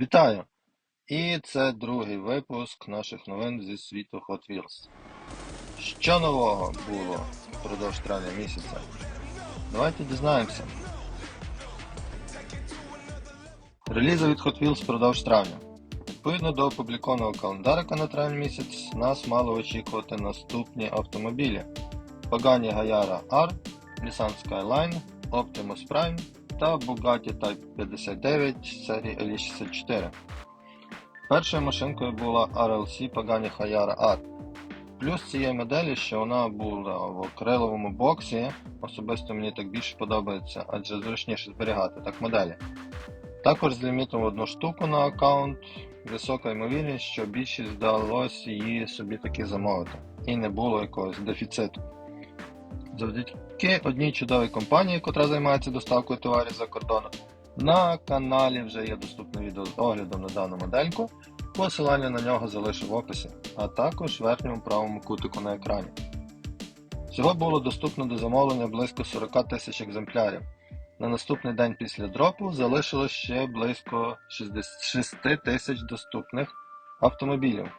Вітаю! І це другий випуск наших новин зі світу Hot Wheels. Що нового було впродовж травня місяця? Давайте дізнаємося. Релізи від Hot Wheels впродовж травня. Відповідно до опублікованого календарика на травень місяць, нас мало очікувати наступні автомобілі: Pagani Gayara R, Nissan Skyline, Optimus Prime та Bugatti Type 59 серії L64. Першою машинкою була RLC Pagani Gayara R. Плюс цієї моделі, що вона була в акриловому боксі, особисто мені так більше подобається, адже зручніше зберігати так моделі. Також з лімітом одну штуку на аккаунт, висока ймовірність, що більшість вдалося її собі таки замовити, і не було якогось дефіциту. Завдяки одній чудовій компанії, яка займається доставкою товарів за кордоном, на каналі вже є доступне відео з оглядом на дану модельку. Посилання на нього залишу в описі, а також в верхньому правому кутику на екрані. Всього було доступно до замовлення близько 40 тисяч екземплярів. На наступний день після дропу залишилось ще близько 6 тисяч доступних автомобілів.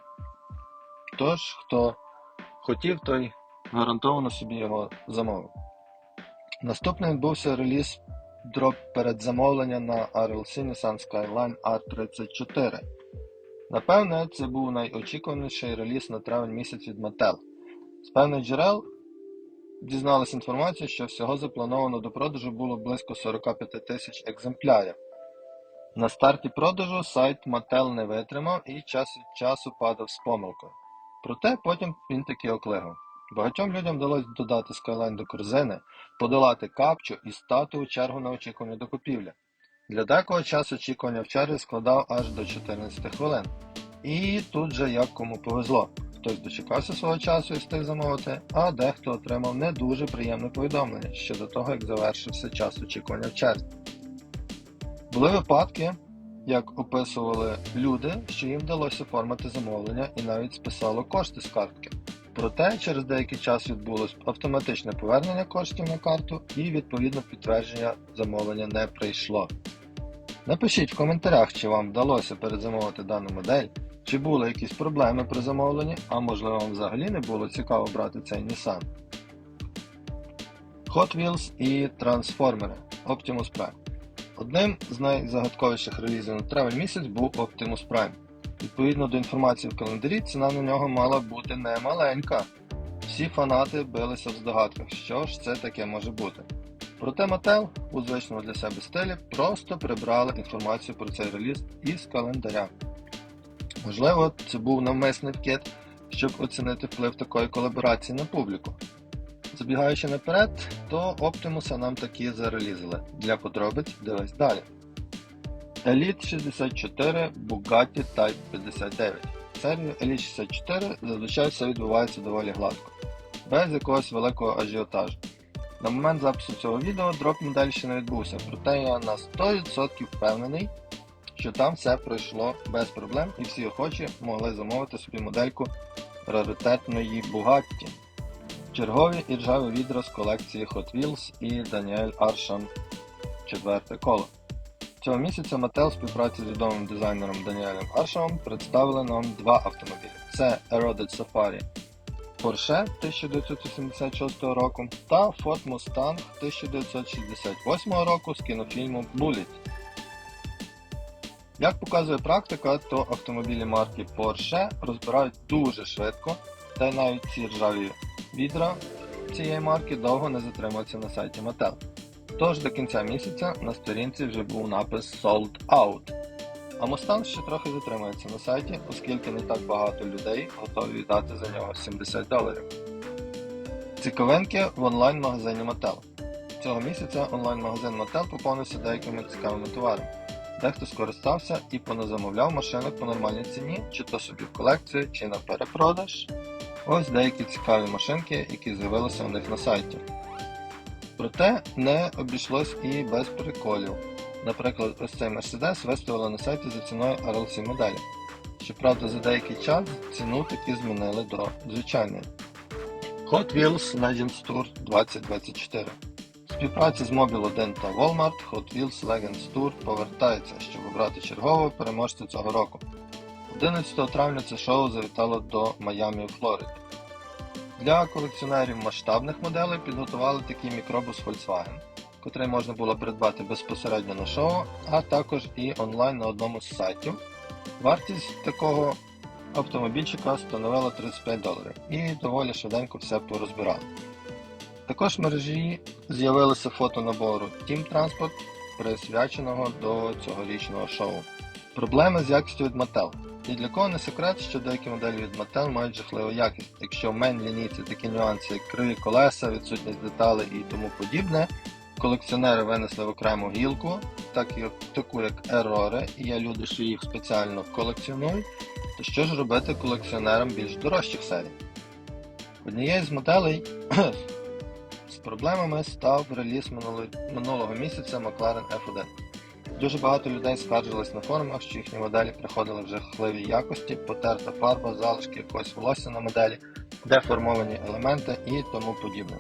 Тож, хто хотів, той гарантовано собі його замовив. Наступним відбувся реліз дроп перед замовлення на RLC Nissan Skyline R34. Напевне, це був найочікуваніший реліз на травень місяць від Mattel. З певних джерел дізналась інформацію, що всього заплановано до продажу було близько 45 тисяч екземплярів. На старті продажу сайт Mattel не витримав і час від часу падав з помилкою. Проте потім він таки оклигав. Багатьом людям вдалося додати Skyline до корзини, подолати капчу і стати у чергу на очікування до купівлі. Для декого час очікування в черзі складав аж до 14 хвилин. І тут же як кому повезло. Хтось дочекався свого часу і встиг замовити, а дехто отримав не дуже приємне повідомлення щодо того, як завершився час очікування в черзі. Були випадки, як описували люди, що їм вдалося оформити замовлення і навіть списало кошти з картки. Проте через деякий час відбулось автоматичне повернення коштів на карту і відповідно підтвердження замовлення не прийшло. Напишіть в коментарях, чи вам вдалося передзамовити дану модель, чи були якісь проблеми при замовленні, а можливо вам взагалі не було цікаво брати цей Nissan. Hot Wheels і трансформери Optimus Prime. Одним з найзагадковіших релізів на травень місяць був Optimus Prime. Відповідно до інформації в календарі, ціна на нього мала бути немаленька. Всі фанати билися в здогадках, що ж це таке може бути. Проте Mattel у звичному для себе стилі просто прибрали інформацію про цей реліз із календаря. Можливо, це був навмисний вкид, щоб оцінити вплив такої колаборації на публіку. Забігаючи наперед, то Optimus нам такі зарелізили. Для подробиць дивись далі. Elite 64 Bugatti Type 59. Серію Elite 64 зазвичай все відбувається доволі гладко, без якогось великого ажіотажу. На момент запису цього відео дроп модель ще не відбувся, проте я на 100% впевнений, що там все пройшло без проблем і всі охочі могли замовити собі модельку раритетної Bugatti. Чергові і ржаві відео з колекції Hot Wheels і Даніель Аршан четверте коло. Цього місяця Mattel в співпраці з відомим дизайнером Даніелем Аршавом представили нам два автомобілі. Це Eroded Safari Porsche 1986 року та Ford Mustang 1968 року з кінофільму Bullet. Як показує практика, то автомобілі марки Porsche розбирають дуже швидко, та й навіть ці ржаві відра цієї марки довго не затримуються на сайті Mattel. Тож до кінця місяця на сторінці вже був напис Sold Out. А Mustang ще трохи затримається на сайті, оскільки не так багато людей готові віддати за нього 70 доларів. Цікавинки в онлайн-магазині Mattel. Цього місяця онлайн-магазин Mattel поповнився деякими цікавими товарами. Дехто скористався і поназамовляв машинок по нормальній ціні, чи то собі в колекцію, чи на перепродаж. Ось деякі цікаві машинки, які з'явилися у них на сайті. Проте не обійшлось і без приколів. Наприклад, ось цей Mercedes виставили на сайті за ціною RLC моделі. Щоправда, за деякий час ціну таки змінили до звичайної. Hot Wheels Legends Tour 2024. співпраці з Mobil 1 та Walmart Hot Wheels Legends Tour повертається, щоб обрати чергового переможця цього року. 11 травня це шоу завітало до Майамі у Флориді. Для колекціонерів масштабних моделей підготували такий мікробус Volkswagen, котрий можна було придбати безпосередньо на шоу, а також і онлайн на одному з сайтів. Вартість такого автомобільчика становила 35 доларів і доволі швиденько все порозбирали. Також в мережі з'явилося фото набору Team Transport, присвяченого до цьогорічного шоу. Проблеми з якістю від Mattel. І для кого не секрет, що деякі моделі від Mattel мають жахливу якість. Якщо в мейн лінійці такі нюанси, як криві колеса, відсутність деталей і тому подібне, колекціонери винесли в окрему гілку, так і таку як ерори, і є люди, що їх спеціально колекціонують, то що ж робити колекціонерам більш дорожчих серій? Однією з моделей з проблемами став реліз минуло- минулого місяця McLaren F1. Дуже багато людей скаржились на форумах, що їхні моделі приходили в жахливій якості, потерта фарба, залишки якогось волосся на моделі, деформовані елементи і тому подібне.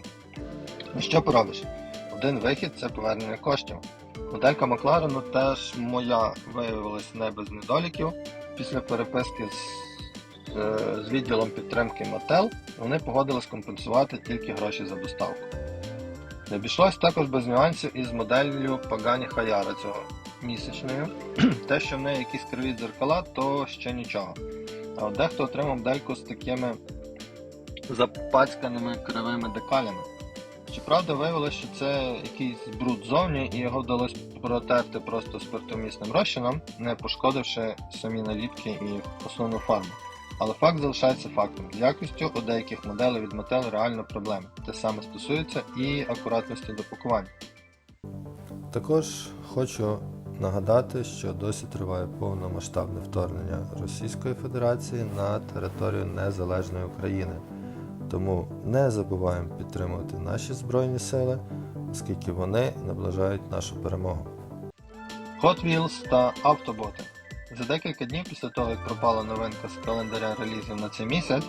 Ну що поробиш? Один вихід це повернення коштів. Моделька Макларену теж моя виявилась не без недоліків. Після переписки з, е, з відділом підтримки Mattel вони погодились компенсувати тільки гроші за доставку. Не обійшлось також без нюансів із моделлю Pagani Hayara цього місячною. Те, що в неї якісь криві дзеркала, то ще нічого. А от дехто отримав модельку з такими запацьканими кривими декалями. Щоправда, виявилося, що це якийсь бруд зовні, і його вдалося протерти просто спиртомісним розчином, не пошкодивши самі наліпки і основну фарбу. Але факт залишається фактом. З якістю у деяких моделей від Mattel реально проблеми. Те саме стосується і акуратності до пакування. Також хочу нагадати, що досі триває повномасштабне вторгнення Російської Федерації на територію Незалежної України. Тому не забуваємо підтримувати наші Збройні Сили, оскільки вони наближають нашу перемогу. Hot Wheels та автоботи. За декілька днів після того, як пропала новинка з календаря релізів на цей місяць,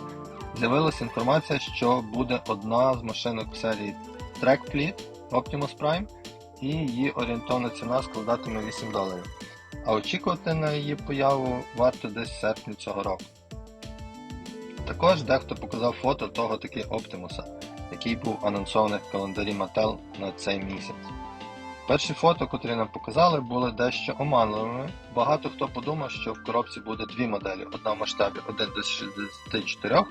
з'явилася інформація, що буде одна з машинок в серії Track Fleet Optimus Prime, і її орієнтовна ціна складатиме 8 доларів. А очікувати на її появу варто десь в серпні цього року. Також дехто показав фото того таки Оптимуса, який був анонсований в календарі Mattel на цей місяць. Перші фото, котрі нам показали, були дещо оманливими. Багато хто подумав, що в коробці буде дві моделі: одна в масштабі 1 до 64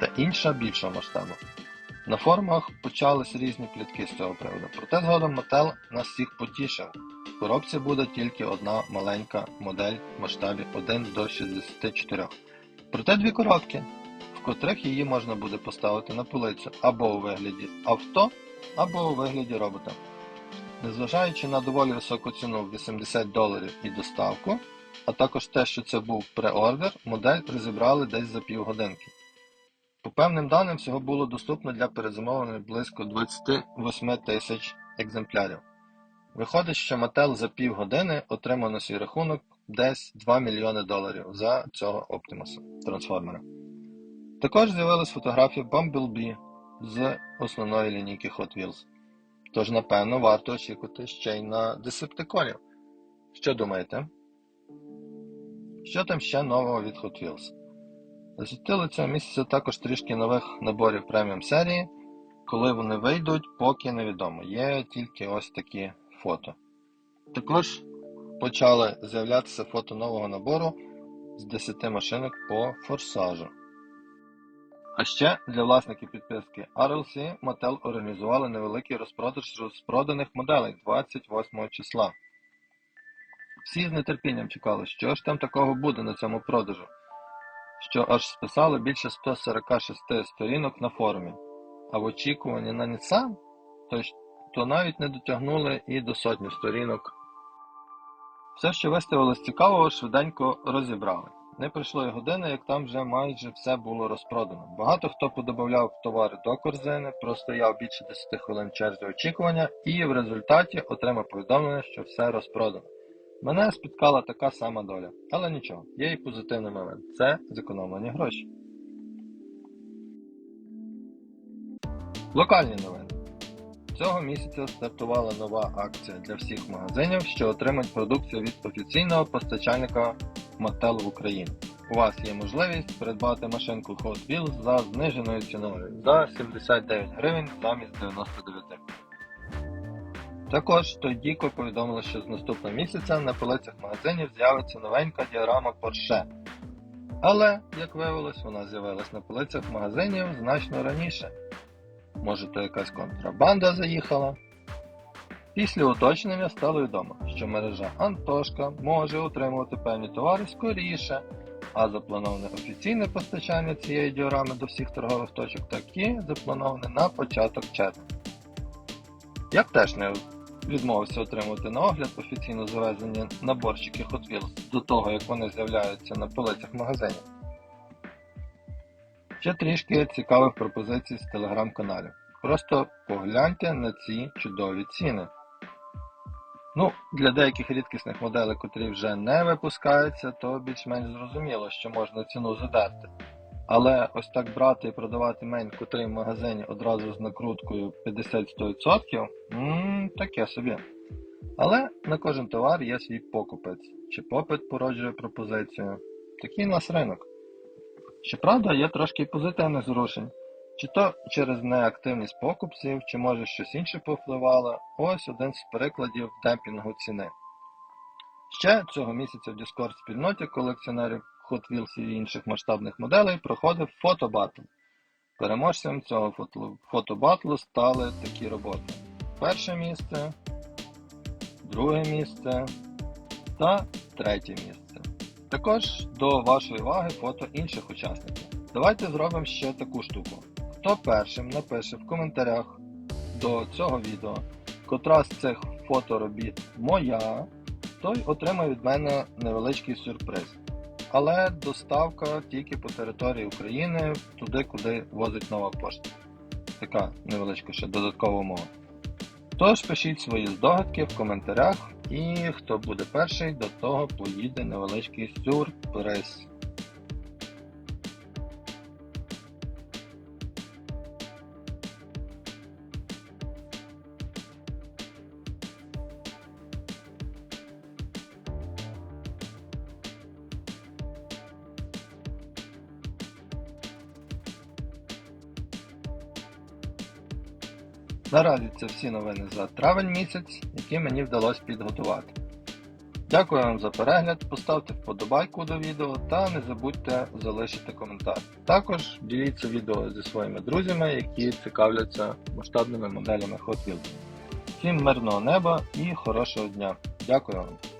та інша більшого масштабу. На форумах почались різні плітки з цього приводу, проте згодом Mattel нас всіх потішив. В коробці буде тільки одна маленька модель в масштабі 1 до 64. Проте дві коробки, в котрих її можна буде поставити на полицю або у вигляді авто, або у вигляді робота. Незважаючи на доволі високу ціну в 80 доларів і доставку, а також те, що це був преордер, модель розібрали десь за півгодинки. По певним даним, всього було доступно для перезамовлення близько 28 тисяч екземплярів. Виходить, що Mattel за півгодини отримав на свій рахунок десь 2 мільйони доларів за цього Оптимуса трансформера. Також з'явились фотографії Bumblebee з основної лінійки Hot Wheels. Тож, напевно, варто очікувати ще й на десептиконів. Що думаєте? Що там ще нового від Hot Wheels? Засвітили цього місяця також трішки нових наборів преміум серії. Коли вони вийдуть, поки невідомо. Є тільки ось такі фото. Також почали з'являтися фото нового набору з 10 машинок по форсажу. А ще для власників підписки RLC Mattel організували невеликий розпродаж розпроданих моделей 28 числа. Всі з нетерпінням чекали, що ж там такого буде на цьому продажу, що аж списали більше 146 сторінок на форумі, а в очікуванні на Nissan, то, то навіть не дотягнули і до сотні сторінок. Все, що виставилось цікавого, швиденько розібрали. Не пройшло й години, як там вже майже все було розпродано. Багато хто подобавляв товари до корзини, простояв більше 10 хвилин черзі очікування і в результаті отримав повідомлення, що все розпродано. Мене спіткала така сама доля, але нічого, є і позитивний момент це зекономлені гроші. Локальні новини. Цього місяця стартувала нова акція для всіх магазинів, що отримають продукцію від офіційного постачальника Mattel в Україні. У вас є можливість придбати машинку Hot Wheels за зниженою ціною за 79 гривень замість 99. Також Тойдіко повідомило, що з наступного місяця на полицях магазинів з'явиться новенька діорама Porsche. Але, як виявилось, вона з'явилась на полицях магазинів значно раніше. Може, то якась контрабанда заїхала? Після уточнення стало відомо, що мережа Антошка може отримувати певні товари скоріше, а заплановане офіційне постачання цієї діорами до всіх торгових точок таки заплановане на початок червня. Я б теж не відмовився отримувати на огляд офіційно завезені наборчики Hot Wheels до того, як вони з'являються на полицях магазинів. Ще трішки цікавих пропозицій з телеграм-каналів. Просто погляньте на ці чудові ціни. Ну, для деяких рідкісних моделей, котрі вже не випускаються, то більш-менш зрозуміло, що можна ціну задерти. Але ось так брати і продавати мень, котрий в магазині одразу з накруткою 50-100%, таке собі. Але на кожен товар є свій покупець, чи попит породжує пропозицію. Такий у нас ринок. Щоправда, є трошки позитивних зрушень. Чи то через неактивність покупців, чи може щось інше повпливало. Ось один з прикладів демпінгу ціни. Ще цього місяця в Discord спільноті колекціонерів Hot Wheels і інших масштабних моделей проходив фотобатл. Переможцем цього фотобатлу стали такі роботи. Перше місце, друге місце та третє місце. Також до вашої уваги фото інших учасників. Давайте зробимо ще таку штуку. Хто першим напише в коментарях до цього відео, котра з цих фоторобіт моя, той отримає від мене невеличкий сюрприз. Але доставка тільки по території України, туди, куди возить нова пошта. Така невеличка ще додаткова умова. Тож пишіть свої здогадки в коментарях, і хто буде перший, до того поїде невеличкий сюрприз. Наразі це всі новини за травень місяць, які мені вдалося підготувати. Дякую вам за перегляд, поставте вподобайку до відео та не забудьте залишити коментар. Також діліться відео зі своїми друзями, які цікавляться масштабними моделями Hot Wheels. Всім мирного неба і хорошого дня. Дякую вам.